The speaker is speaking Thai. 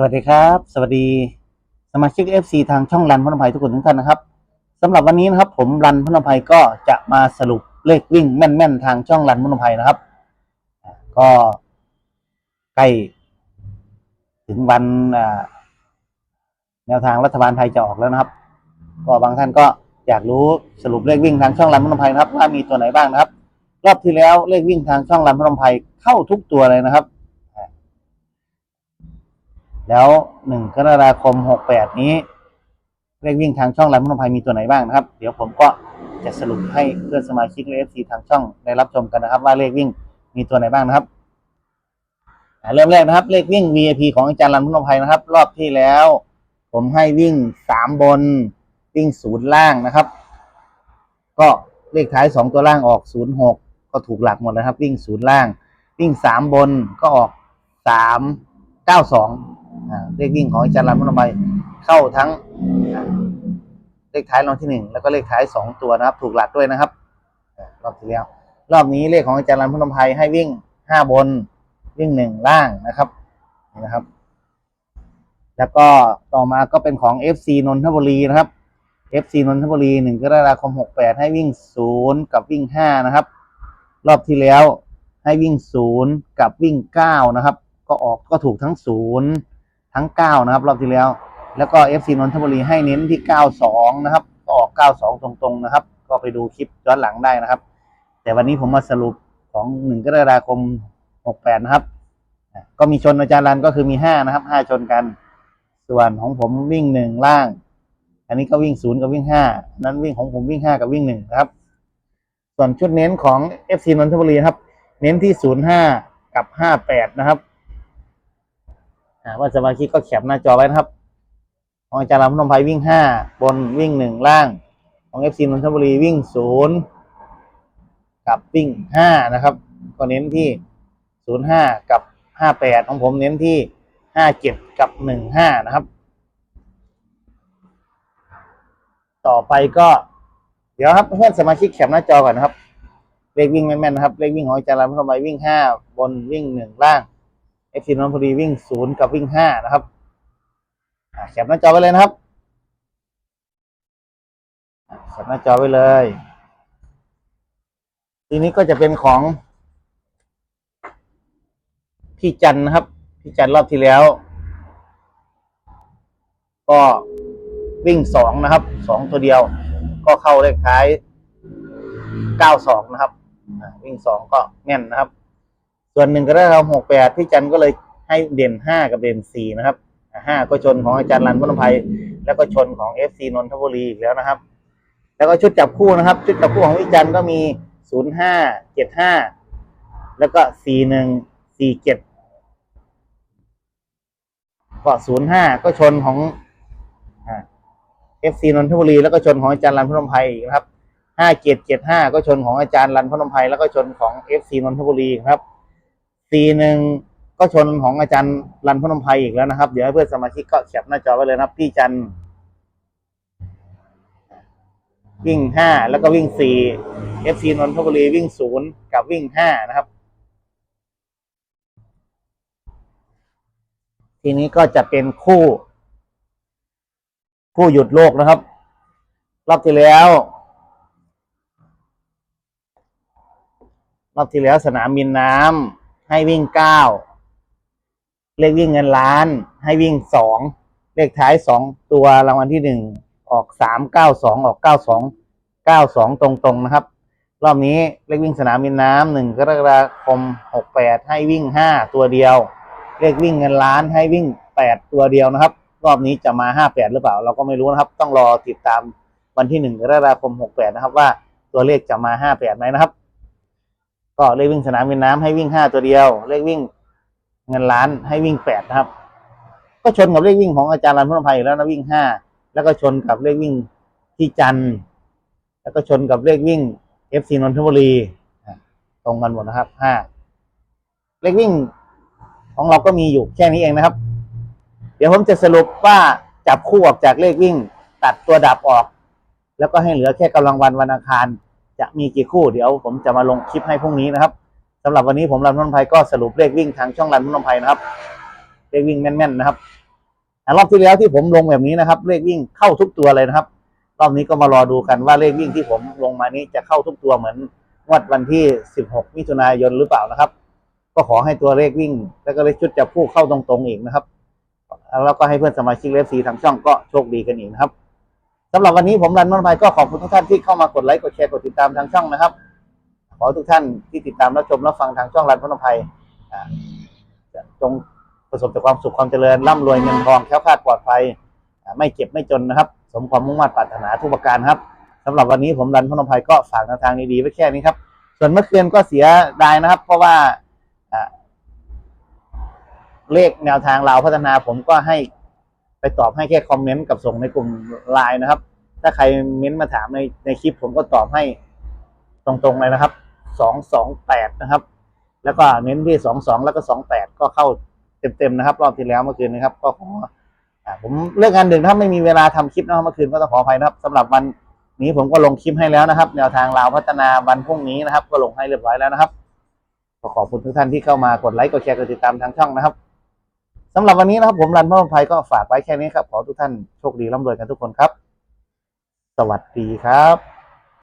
สวัสดีครับ สวัสดีสมาชิก FC ทางช่องรันพนมไพรทุกคนทุกท่านนะครับสำหรับวันนี้นะครับผมรันพนมไพรก็จะมาสรุปเลขวิ่งแม่นๆ ทางช่องรันพนมไพรนะครับ ก็ใกล้ถึงวันแนวทางรัฐบาลไทยจะออกแล้วนะครับ ก็บางท่านก็อยากรู้สรุปเลขวิ่งทางช่องรันพนมไพรนะครับว่ามีตัวไหนบ้างนะครับ รอบที่แล้วเลขวิ่งทางช่องรันพนมไพรเข้าทุกตัวเลยนะครับ แล้วหนึ่งกรกฎาคมหกแปดนี้เลขวิ่งทางช่องรันพนมไพมีตัวไหนบ้างนะครับ เดี๋ยวผมก็จะสรุปให้เพื่อนสมาชิกและเอฟซีทางช่องได้รับชมกันนะครับ ว่าเลขวิ่งมีตัวไหนบ้างนะครับเริ่มแรกนะครับ เลขวิ่ง VIP ของอาจารย์รันพุนมไพรนะครับ รอบที่แล้ว ผมให้วิ่งสามบนวิ่งศูนย์ล่างนะครับ ก็เลขท้ายสองตัวล่างออกศูนย์หกก็ถูกหลักหมดเลยครับ วิ่งศูนย์ล่าง วิ่งสามบนก็ออกสามเก้าสอง เลขวิ่งของอาจารย์รันพนมไพรเข้าทั้งเลขท้ายรางที่หนึ่งแล้วก็เลขท้ายสองตัวนะครับ ถูกหลักด้วยนะครับรอบที่แล้ว รอบนี้เลขของอาจารย์รันพนมไพรให้วิ่งห้าบนวิ่งหนึ่งล่างนะครับนี่นะครับ แล้วก็ต่อมาก็เป็นของ FC นนทบุรีนะครับ FC นนทบุรีหนึ่งกรกฎาคมหกแปดให้วิ่งศูนย์กับวิ่งห้านะครับ รอบที่แล้วให้วิ่งศูนย์กับวิ่งเก้านะครับ ก็ออกก็ถูกทั้งศูนย์ ทั้งเก้านะครับ รอบที่แล้ว แล้วก็ FC นนทบุรีให้เน้นที่เก้าสองนะครับก็ออกเก้าสองตรงๆนะครับ ก็ไปดูคลิปย้อนหลังได้นะครับ แต่วันนี้ผมมาสรุปของหนึ่งกรกฎาคมหกแปดนะครับ ก็มีชนอาจารย์รันก็คือมีห้านะครับห้าชนกัน ส่วนของผมวิ่งหนึ่งล่าง อันนี้ก็วิ่งศูนย์กับวิ่งห้านั้นวิ่งของผมวิ่งห้ากับวิ่งหนึ่งนะครับ ส่วนชุดเน้นของ FC นนทบุรีครับ เน้นที่ศูนย์ห้ากับห้าแปดนะครับ ว่าสมาชิกก็แคปหน้าจอไว้นะครับของอาจารย์รำพนมไพรวิ่งห้าบนวิ่งหนึ่งล่าง ของเอฟซีนนทบุรีวิ่งศูนย์กับวิ่งห้านะครับ ก็เน้นที่ศูนย์ห้ากับห้าแปดของผมเน้นที่ห้าเจ็ดกับหนึ่งห้านะครับ ต่อไปก็ เดี๋ยวครับเพื่อนสมาชิกแคปหน้าจอก่อนนะครับเลขวิ่งแม่นๆนะครับเลขวิ่งของอาจารย์รำพนมไพรวิ่งห้าบนวิ่งหนึ่งล่าง เอฟซีนนทบุรีวิ่งศูนย์กับวิ่งห้านะครับแคปหน้าจอไว้เลยนะครับแคปหน้าจอไว้เลย ทีนี้ก็จะเป็นของพี่จันนะครับ พี่จันรอบที่แล้ว ก็วิ่งสองนะครับสองตัวเดียว ก็เข้าเลขท้ายเก้าสองนะครับ วิ่งสองก็แน่นนะครับ ส่วนหนึ่งก็ได้เราหกแปดพี่จันก็เลยให้เด่นห้ากับเด่นสี่นะครับห้าก็ชนของอาจารย์รันพนมไพรแล้วก็ชนของเอฟซีนนทบุรีอีกแล้วนะครับ แล้วก็ชุดจับคู่นะครับ ชุดจับคู่ของพี่จันก็มีศูนย์ห้าเจ็ดห้าแล้วก็สี่หนึ่งสี่เจ็ดก็ศูนย์ห้าก็ชนของเอฟซีนนทบุรีแล้วก็ชนของอาจารย์รันพนมไพรอีกนะครับห้าเจ็ดเจ็ดห้าก็ชนของอาจารย์รันพนมไพรแล้วก็ชนของเอฟซีนนทบุรีครับ สี่หนึ่งก็ชนของอาจารย์รันพนมไพรอีกแล้วนะครับ เดี๋ยวให้เพื่อนสมาชิกก็แคปหน้าจอไว้เลยนะครับ พี่จันวิ่งห้าแล้วก็วิ่งสี่เอฟซีนนทบุรีวิ่งศูนย์กับวิ่งห้านะครับ ทีนี้ก็จะเป็นคู่ คู่หยุดโลกนะครับ รอบที่แล้วรอบที่แล้วสนามบินน้ำ ให้วิ่งเก้าเลขวิ่งเงินล้าน ให้วิ่งสองเลขท้ายสองตัวรางวัลที่หนึ่งออกสามเก้าสองออกเก้าสองเก้าสองตรงๆนะครับ รอบนี้เลขวิ่งสนามบินน้ำหนึ่งกรกฎาคมหกแปดให้วิ่งห้าตัวเดียว เลขวิ่งเงินล้านให้วิ่งแปดตัวเดียวนะครับ รอบนี้จะมาห้าแปดหรือเปล่า เราก็ไม่รู้นะครับ ต้องรอติดตามวันที่หนึ่งกรกฎาคมหกแปดนะครับว่าตัวเลขจะมาห้าแปดไหมนะครับ ก็เลขวิ่งสนามบินน้ำให้วิ่งห้าตัวเดียว เลขวิ่งเงินล้านให้วิ่งแปดนะครับ ก็ชนกับเลขวิ่งของอาจารย์รันพนมไพรอยู่แล้วนะวิ่งห้าแล้วก็ชนกับเลขวิ่งที่จันทร์แล้วก็ชนกับเลขวิ่งเอฟซีนนทบุรีตรงกันหมดนะครับห้าเลขวิ่งของเราก็มีอยู่แค่นี้เองนะครับ เดี๋ยวผมจะสรุปว่าจับคู่ออกจากเลขวิ่ง ตัดตัวดับออก แล้วก็ให้เหลือแค่กำลังวันวันอังคาร จะมีกี่คู่เดี๋ยวผมจะมาลงคลิปให้พรุ่งนี้นะครับสำหรับวันนี้ผมรันพนมไพก็สรุปเลขวิ่งทางช่องรันพนมไพนะครับเลขวิ่งแม่นๆนะครับอะรอบที่แล้วที่ผมลงแบบนี้นะครับ เลขวิ่งเข้าทุกตัวเลยนะครับ รอบนี้ก็มารอดูกันว่าเลขวิ่งที่ผมลงมานี้จะเข้าทุกตัวเหมือนงวดวันที่ 16 มิถุนายนหรือเปล่านะครับ ก็ขอให้ตัวเลขวิ่ง แล้วก็เลขชุดจะพูดเข้าตรงๆอีกนะครับแล้วก็ให้เพื่อนสมาชิกเลฟซีทางช่องก็โชคดีกันอีกนะครับ สำหรับวันนี้ผมรันมันภัยก็ขอบคุณทุกท่านที่เข้ามากดไลค์กดแชร์กดติดตามทางช่องนะครับ ขอให้ทุกท่านที่ติดตามรับชมรับฟังทางช่องรันพันภัยจะจงประสบแต่ความสุขความเจริญร่ำรวยเงินทองแคล้วคลาดปลอดภัยไม่เจ็บไม่จนนะครับ สมความมุ่งมั่นปรารถนาทุกประการครับสำหรับวันนี้ผมรันพันภัยก็ฝากทางดีๆไว้แค่นี้ครับ ส่วนเมื่อคืนก็เสียดายนะครับ เพราะว่าเลขแนวทางเราวพัฒนาผมก็ให้ ไปตอบให้แค่คอมเมนต์กับส่งในกลุ่มไลน์นะครับ ถ้าใครเม้นต์มาถามในในคลิปผมก็ตอบให้ตรงๆเลยนะครับสองสองแปดนะครับ แล้วก็เน้นที่สองสองแล้วก็สองแปดก็เข้าเต็มๆนะครับ รอบที่แล้วเมื่อคืนนะครับ ก็ขอผมเลิกงานดึกถ้าไม่มีเวลาทำคลิปนะครับเมื่อคืนก็ต้องขออภัยนะครับสำหรับวันนี้ผมก็ลงคลิปให้แล้วนะครับ แนวทางลาวพัฒนาวันพรุ่งนี้นะครับ ก็ลงให้เรียบร้อยแล้วนะครับก็ขอบคุณทุกท่านที่เข้ามากดไลค์กดแชร์กดติดตามทางช่องนะครับ สำหรับวันนี้นะครับผมรันพ่อภัยก็ฝากไว้แค่นี้ครับ ขอทุกท่านโชคดีร่ำรวยกันทุกคนครับ สวัสดีครับ